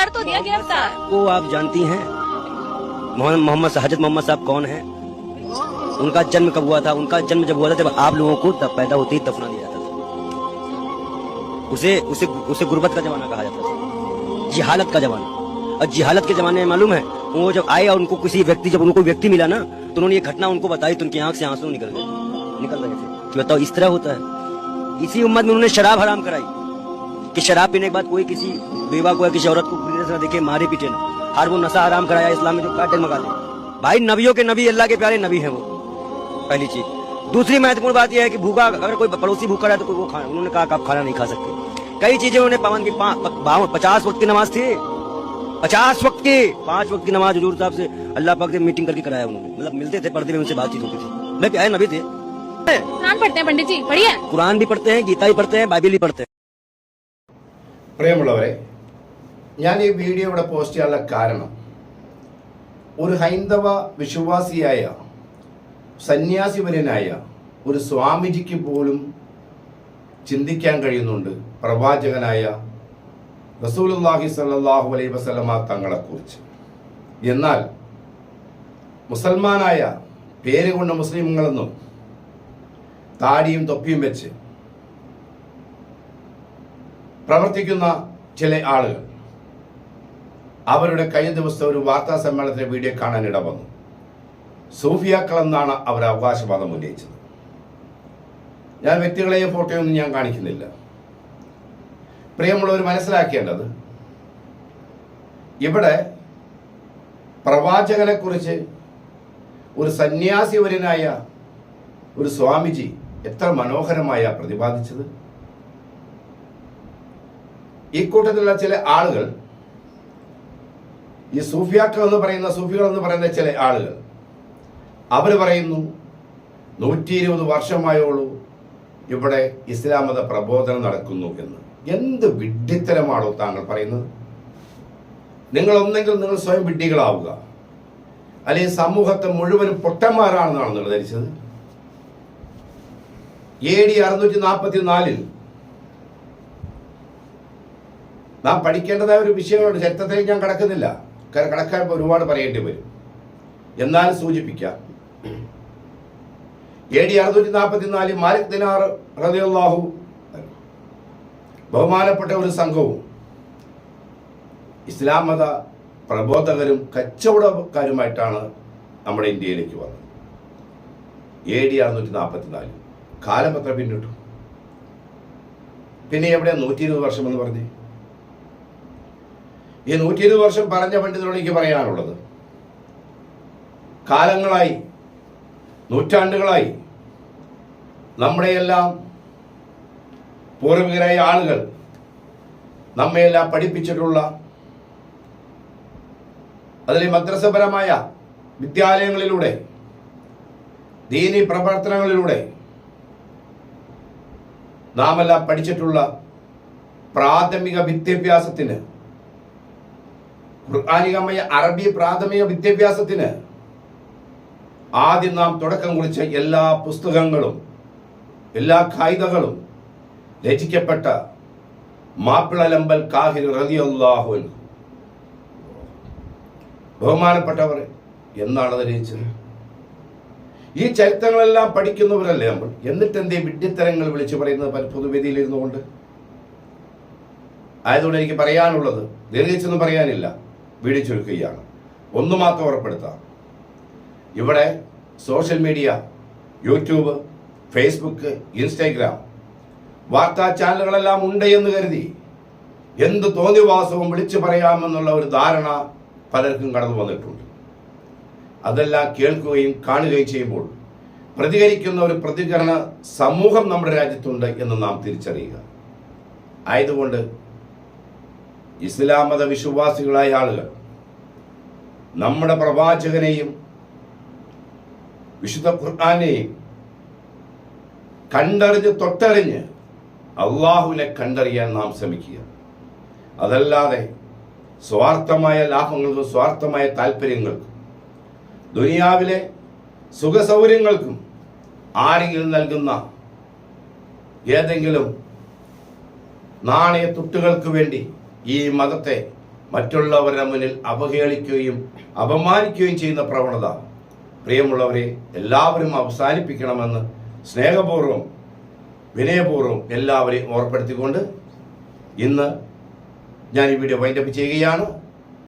कर तो दिया गिरफ़्तार को आप जानती हैं? मोहम्मद हज़रत मोहम्मद साहब कौन है? उनका जन्म कब हुआ था? उनका जन्म जब हुआ था, जब आप लोगों को तब पैदा होते ही दफना दिया था। उसे उसे उसे गुर्बत का जमाना कहा जाता था। जिहालत का जमाना। और जिहालत के जमाने में मालूम है, वो जब आए और उनको किसी व्यक्ति, जब उनको व्यक्ति मिला ना तो उन्होंने ये घटना उनको बताई तो उनकी आँख से आँसू निकल गए। निकल रहे थे। बताओ, इस तरह होता है। इसी उम्मत में उन्होंने शराब हराम कराई। कि शराब पीने के बाद कोई किसी बेवा को या किसी औरत को बुरी नज़र देखे मारे पीटे ना। हर वो नशा आराम कराया इस्लाम में जो काटे मगा दे भाई नबियों के नबी अल्लाह के प्यारे नबी हैं वो। पहली चीज़। दूसरी महत्वपूर्ण बात यह है कि भूखा अगर कोई पड़ोसी भूखा रहा है तो कोई वो खाना उन्होंने कहा आप खाना नहीं खा सकते। कई चीज़ें उन्होंने पावन की बावन पचास वक्त की नमाज़ थी। पचास वक्त की पाँच वक्त की नमाज़ हजूर साहब से अल्लाह पाक से मीटिंग करके कराया उन्होंने। मतलब मिलते थे पर्दे में उनसे बातचीत होती थी। मैं प्यारे नबी थे। कुरान पढ़ते हैं पंडित जी बढ़िया कुरान भी पढ़ते हैं गीता भी पढ़ते हैं बाइबिल भी पढ़ते हैं। പ്രിയമുള്ളവരെ ഞാൻ ഈ വീഡിയോ ഇവിടെ പോസ്റ്റ് ചെയ്യാനുള്ള കാരണം ഒരു ഹൈന്ദവ വിശ്വാസിയായ സന്യാസിവരനായ ഒരു സ്വാമിജിക്ക് പോലും ചിന്തിക്കാൻ കഴിയുന്നുണ്ട് പ്രവാചകനായ റസൂലുല്ലാഹി സാഹു അലൈ വസല്ലമ തങ്ങളെക്കുറിച്ച്. എന്നാൽ മുസൽമാനായ പേര് കൊണ്ട് മുസ്ലിങ്ങളെന്നും താടിയും തൊപ്പിയും വെച്ച് പ്രവർത്തിക്കുന്ന ചില ആളുകൾ അവരുടെ കഴിഞ്ഞ ദിവസത്തെ ഒരു വാർത്താ സമ്മേളനത്തിലെ വീഡിയോ കാണാൻ ഇട വന്നു സൂഫിയാക്കൾ എന്നാണ് അവർ അവകാശവാദം ഉന്നയിച്ചത്. ഞാൻ വ്യക്തികളെയും ഫോട്ടോയൊന്നും ഞാൻ കാണിക്കുന്നില്ല. പ്രിയമുള്ളവർ മനസ്സിലാക്കേണ്ടത് ഇവിടെ പ്രവാചകനെ കുറിച്ച് ഒരു സന്യാസിവരനായ ഒരു സ്വാമിജി എത്ര മനോഹരമായ പ്രതിപാദിച്ചത്. ഈ കൂട്ടത്തിലുള്ള ചില ആളുകൾ ഈ സൂഫിയാക്കൾ എന്ന് പറയുന്ന സൂഫികൾ എന്ന് പറയുന്ന ചില ആളുകൾ അവർ പറയുന്നു നൂറ്റി ഇരുപത് വർഷമായോളൂ ഇവിടെ ഇസ്ലാം മത പ്രബോധനം നടക്കുന്നു എന്ന്. എന്ത് വിഡ്ഢിത്തരമാണോ താങ്കൾ പറയുന്നത്? നിങ്ങൾ ഒന്നെങ്കിൽ നിങ്ങൾ സ്വയം വിഡ്ഢികളാവുക. അല്ലെങ്കിൽ സമൂഹത്തെ മുഴുവനും പൊട്ടന്മാരാണെന്നാണ് നിങ്ങൾ ധരിച്ചത്. എ ഡി അറുന്നൂറ്റി നാൽപ്പത്തി നാലിൽ നാം പഠിക്കേണ്ടതായ ഒരു വിഷയങ്ങളുണ്ട്. ചരിത്രത്തിലേക്ക് ഞാൻ കടക്കുന്നില്ല. കാരണം കടക്കാൻ ഒരുപാട് പറയേണ്ടി വരും. എന്നാൽ സൂചിപ്പിക്കാം. എ ഡി അറുന്നൂറ്റി നാൽപ്പത്തി നാലിൽ മാലിക് ദിനാർ റതിയുള്ളാഹു ബഹുമാനപ്പെട്ട ഒരു സംഘവും ഇസ്ലാം മത പ്രബോധകരും കച്ചവടക്കാരുമായിട്ടാണ് നമ്മുടെ ഇന്ത്യയിലേക്ക് വന്നത്. എ ഡി അറുന്നൂറ്റി നാൽപ്പത്തി നാല് കാലം എത്ര പിന്നിട്ടു? പിന്നെ എവിടെ നൂറ്റി ഇരുപത് വർഷം എന്ന് പറഞ്ഞേ? ഈ നൂറ്റി ഇരുപത് വർഷം പറഞ്ഞ പണ്ഡിതനോട് എനിക്ക് പറയാനുള്ളത്. കാലങ്ങളായി നൂറ്റാണ്ടുകളായി നമ്മുടെയെല്ലാം പൂർവികരായ ആളുകൾ നമ്മയെല്ലാം പഠിപ്പിച്ചിട്ടുള്ള അതിലെ മദ്രസപരമായ വിദ്യാലയങ്ങളിലൂടെ ദീനി പ്രവർത്തനങ്ങളിലൂടെ നാമെല്ലാം പഠിച്ചിട്ടുള്ള പ്രാഥമിക വിദ്യാഭ്യാസത്തിന് ഖുർആാനികമായ അറബി പ്രാഥമിക വിദ്യാഭ്യാസത്തിന് ആദ്യം നാം തുടക്കം കുറിച്ച എല്ലാ പുസ്തകങ്ങളും എല്ലാ കായികകളും രചിക്കപ്പെട്ട മാപ്പിളലമ്പൽ കാഹിർ റതിയല്ലാഹു. ബഹുമാനപ്പെട്ടവർ എന്നാണ് അത് രചിച്ചത്? ഈ ചരിത്രങ്ങളെല്ലാം പഠിക്കുന്നവരല്ലേ നമ്മൾ? എന്നിട്ട് എന്തേ വിഡ്ഢിത്തരങ്ങൾ വിളിച്ചു പറയുന്നത് പൊതുവേദിയിൽ ഇരുന്നുകൊണ്ട്? ആയതുകൊണ്ട് എനിക്ക് പറയാനുള്ളത് ദീർഘിച്ചൊന്നും പറയാനില്ല. വീഡിയോ ചുരുക്കുകയാണ് ഒന്ന് മാത്രം ഉറപ്പെടുത്താം. ഇവിടെ social media YouTube Facebook Instagram വാർത്താ ചാനലുകളെല്ലാം ഉണ്ട് എന്ന് കരുതി എന്ത് തോന്നിവാസവും വിളിച്ചു പറയാമെന്നുള്ള ഒരു ധാരണ പലർക്കും കടന്നു വന്നിട്ടുണ്ട്. അതെല്ലാം കേൾക്കുകയും കാണുകയും ചെയ്യുമ്പോൾ പ്രതികരിക്കുന്ന ഒരു പ്രതികരണ സമൂഹം നമ്മുടെ രാജ്യത്തുണ്ട് എന്ന് നാം തിരിച്ചറിയുക. ആയതുകൊണ്ട് ഇസ്ലാം മത വിശ്വാസികളായ ആളുകൾ നമ്മുടെ പ്രവാചകനെയും വിശുദ്ധ ഖുർആാനെയും കണ്ടറിഞ്ഞ് തൊട്ടറിഞ്ഞ് അള്ളാഹുവിനെ കണ്ടറിയാൻ നാം ശ്രമിക്കുക. അതല്ലാതെ സ്വാർത്ഥമായ ലാഭങ്ങൾക്കും സ്വാർത്ഥമായ താല്പര്യങ്ങൾക്കും ദുനിയാവിലെ സുഖസൗകര്യങ്ങൾക്കും ആരെങ്കിലും നൽകുന്ന ഏതെങ്കിലും നാണയ തുട്ടുകൾക്ക് വേണ്ടി ഈ മതത്തെ മറ്റുള്ളവരുടെ മുന്നിൽ അവഹേളിക്കുകയും അപമാനിക്കുകയും ചെയ്യുന്ന പ്രവണത പ്രിയമുള്ളവരെ എല്ലാവരും അവസാനിപ്പിക്കണമെന്ന് സ്നേഹപൂർവം വിനയപൂർവം എല്ലാവരെയും ഓർപ്പെടുത്തിക്കൊണ്ട് ഇന്ന് ഞാൻ ഈ വീഡിയോ വൈൻഡപ്പ് ചെയ്യുകയാണ്.